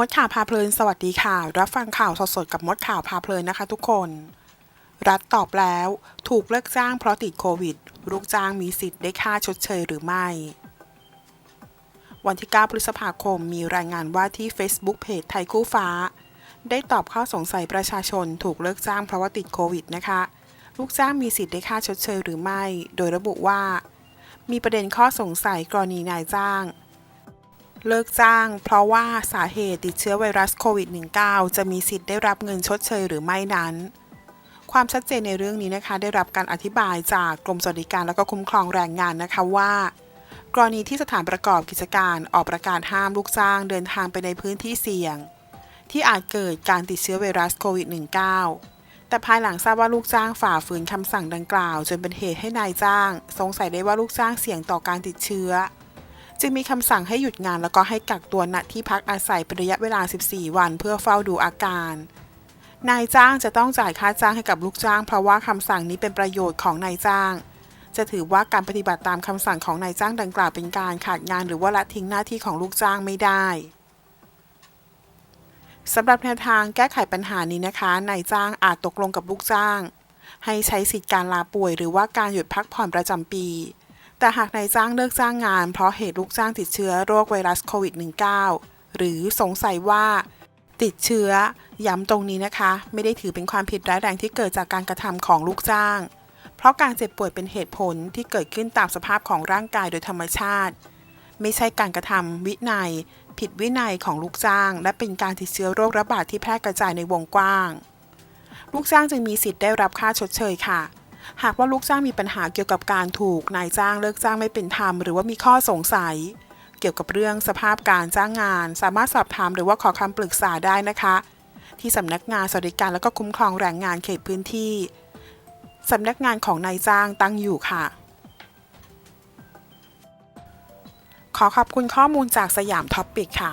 มดข่าวพาเพลินสวัสดีค่ะ รับฟังข่าวสดๆกับมดข่าวพาเพลินนะคะทุกคน รัฐตอบแล้ว ถูกเลิกจ้างเพราะติดโควิด ลูกจ้างมีสิทธิ์ได้ค่าชดเชยหรือไม่ วันที่ 9 พฤษภาคมมีรายงานว่าที่ Facebook เพจไทยคู่ฟ้า ได้ตอบข้อสงสัยประชาชนถูกเลิกจ้างเพราะว่าติดโควิดนะคะ ลูกจ้างมีสิทธิ์ได้ค่าชดเชยหรือไม่ โดยระบุว่า มีประเด็นข้อสงสัยกรณีนายจ้าง เลิกจ้าง เพราะว่าสาเหตุติดเชื้อไวรัสโควิด -19 จะมีสิทธิ์ได้รับเงินชดเชยหรือไม่นั้น ความชัดเจนในเรื่องนี้นะคะ ได้รับการอธิบายจากกรมสวัสดิการและก็คุ้มครองแรงงานนะคะว่า กรณีที่สถานประกอบกิจการออกประกาศห้ามลูกจ้างเดินทางไปในพื้นที่เสี่ยง ที่อาจเกิดการติดเชื้อไวรัสโควิด -19 แต่ภายหลังทราบว่าลูกจ้างฝ่าฝืนคำสั่งดังกล่าว จนเป็นเหตุให้นายจ้าง สงสัยได้ว่าลูกจ้างเสี่ยงต่อการติดเชื้อ จึงมีคำสั่งให้หยุดงานแล้วก็ให้กักตัวณที่พักอาศัยเป็นระยะเวลา 14 วันเพื่อเฝ้าดูอาการ นายจ้างจะต้องจ่ายค่าจ้างให้กับลูกจ้าง เพราะว่าคำสั่งนี้เป็นประโยชน์ของนายจ้าง จะถือว่าการปฏิบัติตามคำสั่งของนายจ้างดังกล่าวเป็นการขาดงาน หรือว่าละทิ้งหน้าที่ของลูกจ้างไม่ได้สำหรับแนวทางแก้ไขปัญหานี้นะคะนายจ้างอาจตกลงกับลูกจ้าง ให้ใช้สิทธิการลาป่วย หรือว่าการหยุดพักผ่อนประจำปี แต่หากนายจ้างเลิกจ้างงาน เพราะเหตุลูกจ้างติดเชื้อโรคไวรัสโควิด -19 หรือสงสัยว่าติดเชื้อ ย้ำตรงนี้นะคะ ไม่ได้ถือเป็นความผิดร้ายแรงที่เกิดจากการกระทำของลูกจ้าง เพราะการเจ็บป่วยเป็นเหตุผลที่เกิดขึ้นตามสภาพของร่างกายโดยธรรมชาติ ไม่ใช่การกระทำวินัย ผิดวินัยของลูกจ้าง และเป็นการติดเชื้อโรคระบาดที่แพร่กระจายในวงกว้าง ลูกจ้างจึงมีสิทธิ์ได้รับค่าชดเชยค่ะ หากว่าลูกจ้างมีปัญหาเกี่ยวกับการถูกนายจ้างเลิกจ้างไม่เป็นธรรมหรือว่ามีข้อสงสัย เกี่ยวกับเรื่องสภาพการจ้างงาน สามารถสอบถามหรือว่าขอคำปรึกษาได้นะคะ ที่สำนักงานสวัสดิการและก็คุ้มครองแรงงานเขตพื้นที่สำนักงานของนายจ้างตั้งอยู่ค่ะ ขอขอบคุณข้อมูลจากสยามท็อปปิกค่ะ